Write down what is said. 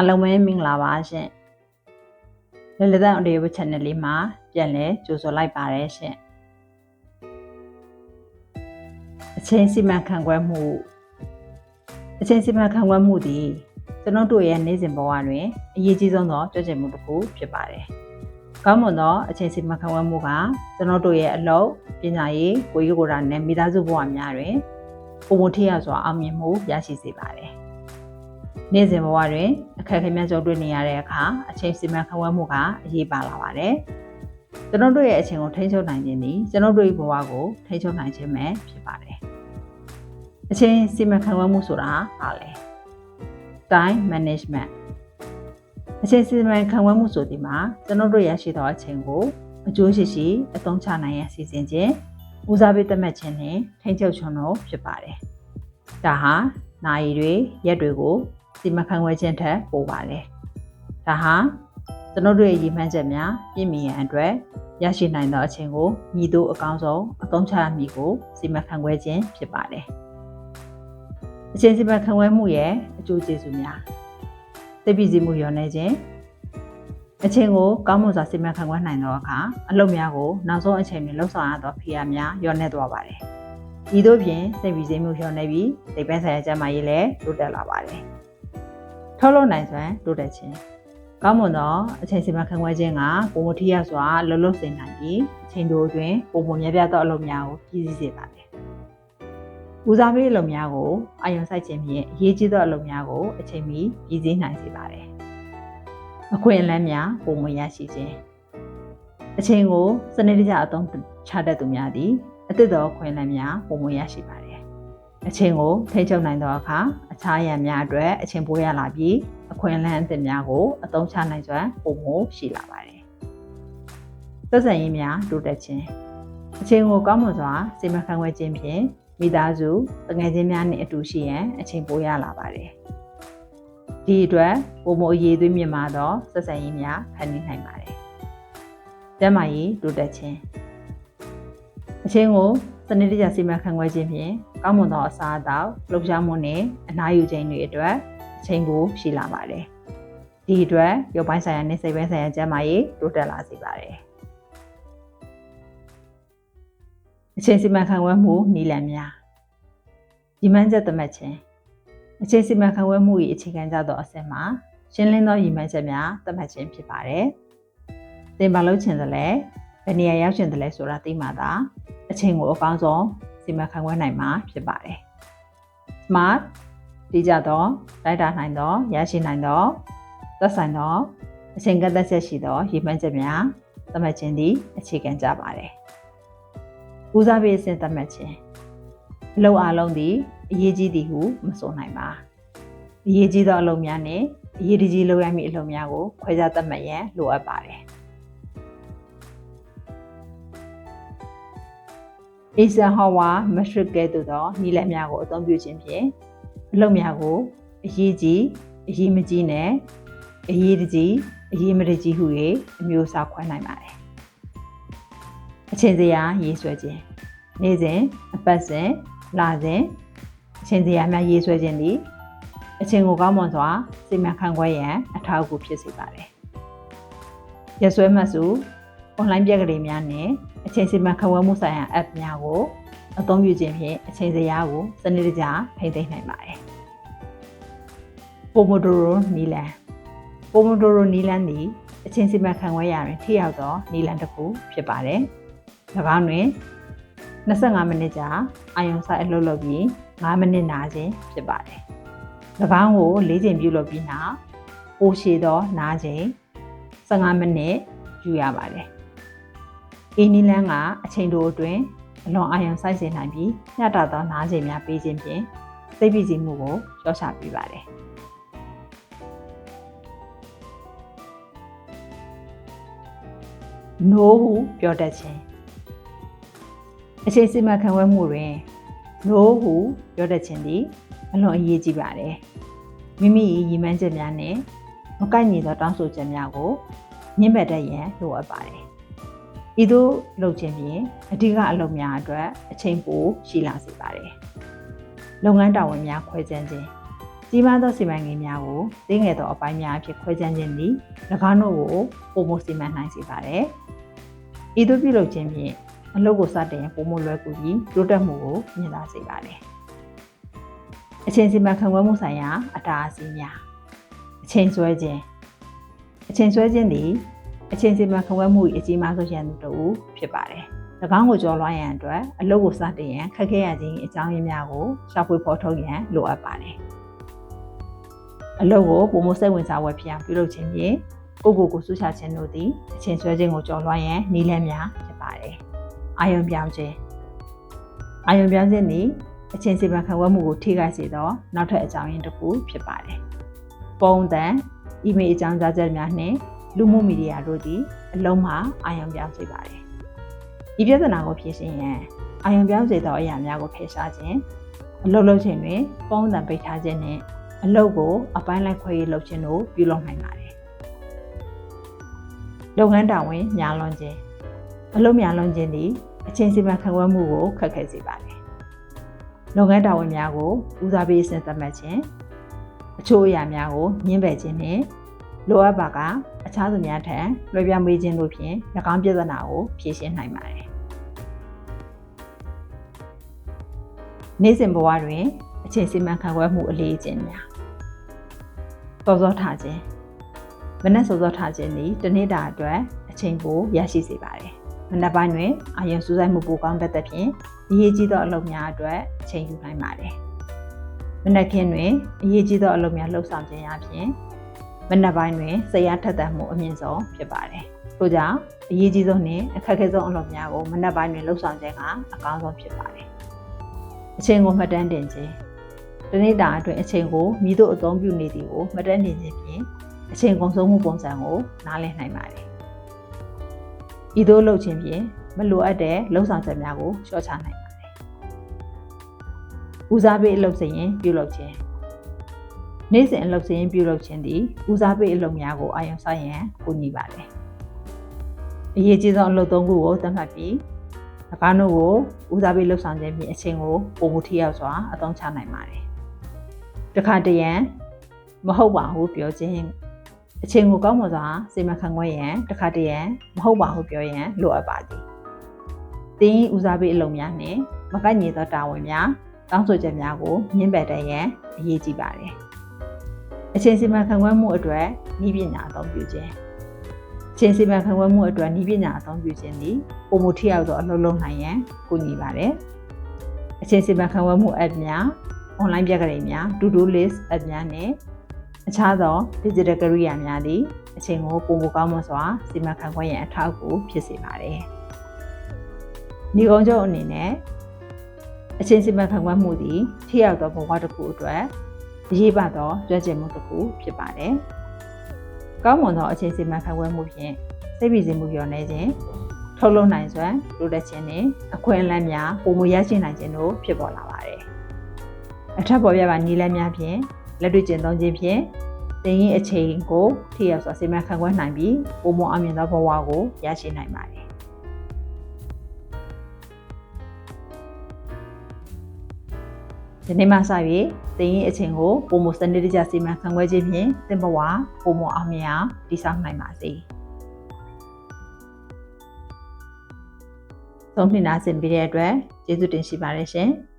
အားလုံးပဲမင်္ဂလာပါရှင်လလသန် audio channel လေးမှာပြန်လဲကြိုဆိုလိုက်ပါတယ်ရှင်အချင်းစီမံခန့်ခွဲမှုအချင်းစီမံခန့်ခွဲမှုသည်ကျွန်တော်တို့ရဲ့နေ့စဉ်ဘဝတွင်အရေးကြီးဆုံးသောကြွချင်မှုတစ်ခုဖြစ်ပါတယ်ကောင်းမွန်သောအချင်းစီမံခန့်ခွဲမှုကကျွန်တော်တို့ရဲ့အလုပ်ပညာရေးကိုယ်ရေးကိုယ်တာနဲ့မိသားစုဘဝများတွင်ပုံမထရစွာအောင်မြင်မှုရရှိစေပါတယ် နေ့စဉ်ဘဝတွင်အခက်အခဲများကြုံတွေ့နေရတဲ့အခါအချိန်စီမံခန့်ခွဲမှုကအရေးပါလာပါတယ်။ကျွန်တော်တို့ရဲ့အချိန်ကိုထိန်းချုပ်နိုင်ခြင်းသည်ကျွန်တော်တို့ရဲ့ဘဝကိုထိန်းချုပ်နိုင်ခြင်းပဲဖြစ်ပါတယ်။အချိန်စီမံခန့်ခွဲမှုဆိုတာဘာလဲ။ time management အချိန်စီမံခန့်ခွဲမှုဆိုဒီမှာကျွန်တော်တို့ရရှိသောအချိန်ကိုအကျိုးရှိရှိအသုံးချနိုင်ရန်စီစဉ်ခြင်းဦးစားပေးသတ်မှတ်ခြင်းနဲ့ထိန်းချုပ်ခြင်းတို့ဖြစ်ပါတယ်။ဒါဟာနိုင်ရီတွေရက်တွေကို စီမံခန့်ခွဲခြင်းထက်ပိုပါတယ်။ဒါဟာကျွန်တော်တို့ရဲ့ရည်မှန်းချက်များပြည့်မီရန်အတွက်ရရှိနိုင်သောအချိန်ကိုညီတို့အကောင်းဆုံးအသုံးချမည်ကိုစီမံခန့်ခွဲခြင်းဖြစ်ပါတယ်။အချိန်စီမံခန့်ခွဲမှုရဲ့အကျိုးကျေးဇူးများသိပ္ပံစီမှုရောနေခြင်းအချိန်ကိုကောင်းမွန်စွာစီမံခန့်ခွဲနိုင်သောအခါအလုပ်များကိုနောက်ဆုံးအချိန်တွင်လှုပ်ဆောင်ရသောဖိအားများလျော့နေသွားပါတယ်။ဤသို့ဖြင့်စိတ်ပီစည်းမှုလျော့နေပြီးစိတ်ပန်းဆိုင်ရာကျန်းမာရေးလည်းတိုးတက်လာပါတယ်။ ထုတ်လုပ်နိုင်စွမ်းတိုးတက်ခြင်းကောင်းမွန်သောအချိန်စီမံခန့်ခွဲခြင်းကပုံမထီရစွာလှုပ်လှုပ်စေနိုင်ပြီးအချိန်တိုအတွင်းပုံမများပြားသောအလုပ်များကိုပြည့်စည်စေပါတယ်။ဦးစားပေးအလုပ်များကိုအာရုံစိုက်ခြင်းဖြင့်အရေးကြီးသောအလုပ်များကိုအချိန်မီပြည့်စည်နိုင်စေပါတယ်။အခွင့်အလမ်းများပုံမရရှိခြင်းအချိန်ကိုစနစ်တကျအသုံးချတတ်သူများသည်အသစ်သောအခွင့်အလမ်းများပုံမရရှိပါတယ် အချိန်ကိုထိချုပ်နိုင်သောအခါအခြားရန်များအတွက်အချိန်ပိုးရလာပြီးအခွင့်အလမ်းအသစ်များကိုအသုံးချနိုင်စွမ်းပုံမှုရှိလာပါတယ်။သက်ဆိုင်ရေးများတိုးတက်ခြင်းအချိန်ကိုကောင်းမွန်စွာစီမံခန့်ခွဲခြင်းဖြင့်မိသားစုတငယ်ချင်းများနှင့်အတူရှိရန်အချိန်ပိုးရလာပါတယ်။ဒီအတွက်ပုံမှုအရေးသွေးမြင့်မာသောဆက်ဆံရေးများဖန်တီးနိုင်ပါတယ်။ကျန်းမာရေးတိုးတက်ခြင်းအချိန်ကို စနစ်တကျစီမံခန့်ခွဲခြင်းဖြင့်ကောင်းမွန်သောအစားအသောက်လှုပ်ရှားမှုနဲ့အနားယူခြင်းတွေအတွက်အချိန်ကိုရှိလာပါတယ်။ဒီအတွက်ရုပ်ပိုင်းဆိုင်ရာနဲ့စိတ်ပိုင်းဆိုင်ရာကျန်းမာရေးတိုးတက်လာစေပါတယ်။အချိန်စီမံခန့်ခွဲမှုနည်းလမ်းများဒီမှန်းချက်သတ်မှတ်ခြင်းအချိန်စီမံခန့်ခွဲမှု၏အခြေခံကြသောအဆင့်မှာရှင်းလင်းသောရည်မှန်းချက်များသတ်မှတ်ခြင်းဖြစ်ပါတယ်။သင်ပါလို့ချင်တယ်လဲဘ ယ်နေရာရောက်ချင်တယ်လဲဆိုတာသိမှသာအချိန်ကိုအကောင်းဆုံးစီမံခန့်ခွဲနိုင်မှာဖြစ်ပါတယ်။ Smart တိကျသောတိုက်တာနိုင်သောရရှိနိုင်သောသက်ဆိုင်သောအချိန်ကန့်သက်ချက်ရှိသောရည်မှန်းချက်များသတ်မှတ်ခြင်းသည်အခြေခံကြပါတယ်။ဦးစားပေးအဆင့်သတ်မှတ်ခြင်းအလုပ်အလုံးသည်အရေးကြီးသည်ဟုမဆိုနိုင်ပါ။အရေးကြီးသောအလုပ်များနှင့်အရေးကြီးလုပ်ရမည့်အလုပ်များကိုခွဲခြားသတ်မှတ်ရန်လိုအပ်ပါတယ်။ အေဆန်ဟောဝါမက်ထရစ်ကဲ့သို့သောနီလန်များကိုအသုံးပြုခြင်းဖြင့်အလုပ်များကိုအရေးကြီးအရေးမကြီးနဲ့အရေးတကြီးအရေးမတကြီးဟု၍အမျိုးအစားခွဲနိုင်ပါတယ်။အချိန်စရာရေးဆွဲခြင်းနေ့စဉ်အပတ်စဉ်လစဉ်အချိန်စရာများရေးဆွဲခြင်းသည်အချိန်ကိုကောင်းမွန်စွာစီမံခန့်ခွဲရန်အထောက်အကူဖြစ်စေပါတယ်။ရဆွဲမှတ်စု online ပြက်ကလေးများနဲ့အချိန်စီမံခန့်ခွဲမှုဆိုင်ရာ app များကိုအသုံးပြုခြင်းဖြင့်အချိန်စရာကိုစနစ်တကျထိန်းသိမ်းနိုင်ပါတယ်။ Pomodoro နီလန် Pomodoro နီလန်သည်အချိန်စီမံခန့်ခွဲရာတွင်ထိရောက်သောနီလန်တစ်ခုဖြစ်ပါတယ်။၎င်းတွင်25မိနစ်ကြာအာရုံစိုက်အလုပ်လုပ်ပြီး5မိနစ်နာခြင်းဖြစ်ပါတယ်။၎င်းကို၄ချိန်ပြုလုပ်ပြီးနောက်ပိုရှည်သောနားချိန်15မိနစ်ယူရပါတယ်။ အင်းနီလန်းကအချိန်တိုအတွင်းအလွန်အာရုံစိုက်စေနိုင်ပြီးညတာသောနားချိန်များပေးခြင်းဖြင့်စိတ်ပြည့်စုံမှုကိုလျှော့ချပေးပါတယ်။ no ဟုပြောတတ်ခြင်းအချိန်စီမံခန့်ခွဲမှုတွင် no ဟုပြောတတ်ခြင်းသည်အလွန်အရေးကြီးပါတယ်။မိမိရည်မှန်းချက်များနဲ့မကိုက်ညီသောတောင်းဆိုချက်များကိုညှင့်ပယ်တတ်ရန်လိုအပ်ပါတယ် ဤသို့လုပ်ခြင်းဖြင့်အဓိကအလုပ်များအတွက်အချိန်ပိုရှိလာစေပါတယ်။လုပ်ငန်းတာဝန်များခွဲခြမ်းခြင်းကြီးမားသောစီမံကိန်းများကိုသေးငယ်သောအပိုင်းများအဖြစ်ခွဲခြားခြင်းသည်၎င်းတို့ကိုပုံမစီမံနိုင်စေပါတယ်။ဤသို့ပြုလုပ်ခြင်းဖြင့်အလုပ်ကိုစတင်ပုံမလွယ်ကူပြီးတိုးတက်မှုကိုမြင်သာစေပါတယ်။အချိန်စီမံခန့်ခွဲမှုဆိုင်ရာအတားအဆီးများအချိန်ဆွဲခြင်းအချိန်ဆွဲခြင်းသည် အချိန်စီမံခန့်ခွဲမှု၏အကြီးမားဆုံးရန်သူတစ်ဦးဖြစ်ပါတယ်။၎င်းကိုကြော်လွှားရန်အတွက်အလုပ်ကိုစတင်ရန်ခက်ခဲရခြင်းအကြောင်းရင်းများကိုရှာဖွေဖော်ထုတ်ရန်လိုအပ်ပါတယ်။အလုပ်ကိုပုံမစိတ်ဝင်စားဝယ်ဖြစ်အောင်ပြုလုပ်ခြင်းဖြင့်ကိုယ့်ကိုယ်ကိုစုချခြင်းတို့သည်အချိန်ဆွဲခြင်းကိုကြော်လွှားရန်နည်းလမ်းများဖြစ်ပါတယ်။အာယုံပြောင်းခြင်းအာယုံပြောင်းခြင်းသည်အချိန်စီမံခန့်ခွဲမှုကိုထိခိုက်စေသောနောက်ထပ်အကြောင်းရင်းတစ်ခုဖြစ်ပါတယ်။ပုံသံအီးမေးလ်အကြောင်းကြားချက်များနှင့် လူမှုမီဒီယာတို့သည်အလုံးမှာအာယုံပြောင်းစေပါတယ်။ဤပြဿနာကိုဖြေရှင်းရန်အာယုံပြောင်းစေသောအရာများကိုဖယ်ရှားခြင်းအလုပ်လုပ်ခြင်းတွင်ပုံသံပိတ်ထားခြင်းနှင့်အလုပ်ကိုအပိုင်းလိုက်ခွဲရေးလုပ်ခြင်းတို့ပြုလုပ်နိုင်ပါတယ်။လုပ်ငန်းတာဝန်များလွန်ခြင်းအလုပ်များလွန်ခြင်းသည်အချင်းစီမံခန့်ခွဲမှုကိုခက်ခဲစေပါတယ်။လုပ်ငန်းတာဝန်များကိုဦးစားပေးစဉ်သတ်မှတ်ခြင်းအချို့အရာများကိုညှင်းပယ်ခြင်းနှင့်လိုအပ်ပါက အခြားသူများထံလွှဲပြောင်းပေးခြင်းတို့ဖြင့်၎င်းပြဿနာကိုဖြေရှင်းနိုင်ပါတယ်။နေ့စဉ်ဘဝတွင် အချိန်စီမံခန့်ခွဲမှုအလေးအကျင့်များစောစောထားခြင်းမနက်စောစောထားခြင်းသည်တစ်နေ့တာအတွက်အချိန်ပိုရရှိစေပါတယ်မနက်ပိုင်းတွင်အာရုံစူးစိုက်မှုပိုကောင်းတတ်သဖြင့်အရေးကြီးသောအလုပ်များအတွက်အချိန်ယူနိုင်ပါတယ်မနက်ခင်းတွင်အရေးကြီးသောအလုပ်များလှုပ်ဆောင်ခြင်းအပြင် မနက်ပိုင်းတွင်စိတ်အားထက်သန်မှုအမြင့်ဆုံးဖြစ်ပါတယ်ထို့ကြောင့်အရေးကြီးဆုံးနှင့်အခက်အခဲဆုံးအလုပ်များကိုမနက်ပိုင်းတွင်လှုပ်ဆောင်ခြင်းကအကောင်းဆုံးဖြစ်ပါတယ်အချိန်ကိုမှတ်တမ်းတင်ခြင်းတနေ့တာအတွင်းအချိန်ကိုမိတို့အသုံးပြုနေသည်ကိုမှတ်တမ်းတင်ခြင်းဖြင့်အချိန်ကုန်ဆုံးမှုပုံစံကိုနားလည်နိုင်ပါတယ်။ဤသို့လုပ်ခြင်းဖြင့်မလိုအပ်တဲ့လှုပ်ဆောင်ချက်များကိုလျှော့ချနိုင်ပါတယ်။ဦးစားပေးအလုပ်စရင်ပြုလုပ်ခြင်း နေ့စဉ်အလုပ်စရင်ပြုလုပ်ခြင်းသည်ဦးစားပေးအလုပ်များကိုအာရုံစိုက်ရန်ကူညီပါတယ်။အရေးကြီးဆုံးအလုပ်သုံးခုကိုသတ်မှတ်ပြီး၎င်းတို့ကိုဦးစားပေးလှုပ်ဆောင်ခြင်းဖြင့်အချိန်ကိုပုံမှုထိရောက်စွာအသုံးချနိုင်ပါတယ်တခါတရံမဟုတ်ပါဘူးပြောခြင်းအချိန်ကိုကောင်းမွန်စွာစေမခံခွင့်ရန်တခါတရံမဟုတ်ပါဘူးပြောရန်လိုအပ်ပါသည်တင်းဦးစားပေးအလုပ်များနှင့်မကန့်ညီသောတာဝန်များတောင်းဆိုချက်များကိုမြင့်ပယ်တဲ့ရန်အရေးကြီးပါတယ် အချိန်စီမံခန့်ခွဲမှုအတွက်ဤပညာအသုံးပြုခြင်းအချိန်စီမံခန့်ခွဲမှုအတွက်ဤပညာအသုံးပြုခြင်းသည်ပုံမှုထိရောက်သောအလုပ်လုပ်နိုင်ရန်ကူညီပါတယ်အချိန်စီမံခန့်ခွဲမှု app များ online ပြက်ကလေးများ to-do list app များနဲ့အခြားသော digital ကရိယာများသည်အချိန်ကိုပုံမကောင်းမွန်စွာစီမံခန့်ခွဲရန်အထောက်အကူဖြစ်စေပါတယ်။ညီကုန်းချုပ်အနေနဲ့အချိန်စီမံခန့်ခွဲမှုသည်ထိရောက်သောဘဝတစ်ခုအတွက် အရေးပါသောကြွယ်ကျင်မှုတစ်ခုဖြစ်ပါတယ်။ကောင်းမွန်သောအချိန်စီမံခန့်ခွဲမှုဖြင့်စိတ်ပီစီမှုလျော့နေခြင်းထုတ်လုပ်နိုင်စွမ်းလိုတက်ခြင်းနဲ့အခွင့်အလမ်းများပုံမရရှိနိုင်ခြင်းတို့ဖြစ်ပေါ်လာပါတယ်အထက်ပေါ်ပြပါနီးလန်းများဖြင့်လက်တွေ့ကျင့်သုံးခြင်းဖြင့်တင်ရင်အချိန်ကိုထိရောက်စွာစီမံခန့်ခွဲနိုင်ပြီးပုံမအမြင်သောဘဝကိုရရှိနိုင်ပါတယ် ဒီနေ့မှစပြီးတင်ရင်အချိန်ကိုပုံမစနစ်တကျစီမံခန့်ခွဲခြင်းဖြင့်သင်ဘဝပုံမအောင်မြင်အောင်တည်ဆောက်နိုင်ပါစေ။ဆုံးဖြတ်နာဆင်ပေးတဲ့အတွက်ကျေးဇူးတင်ရှိပါတယ်ရှင်။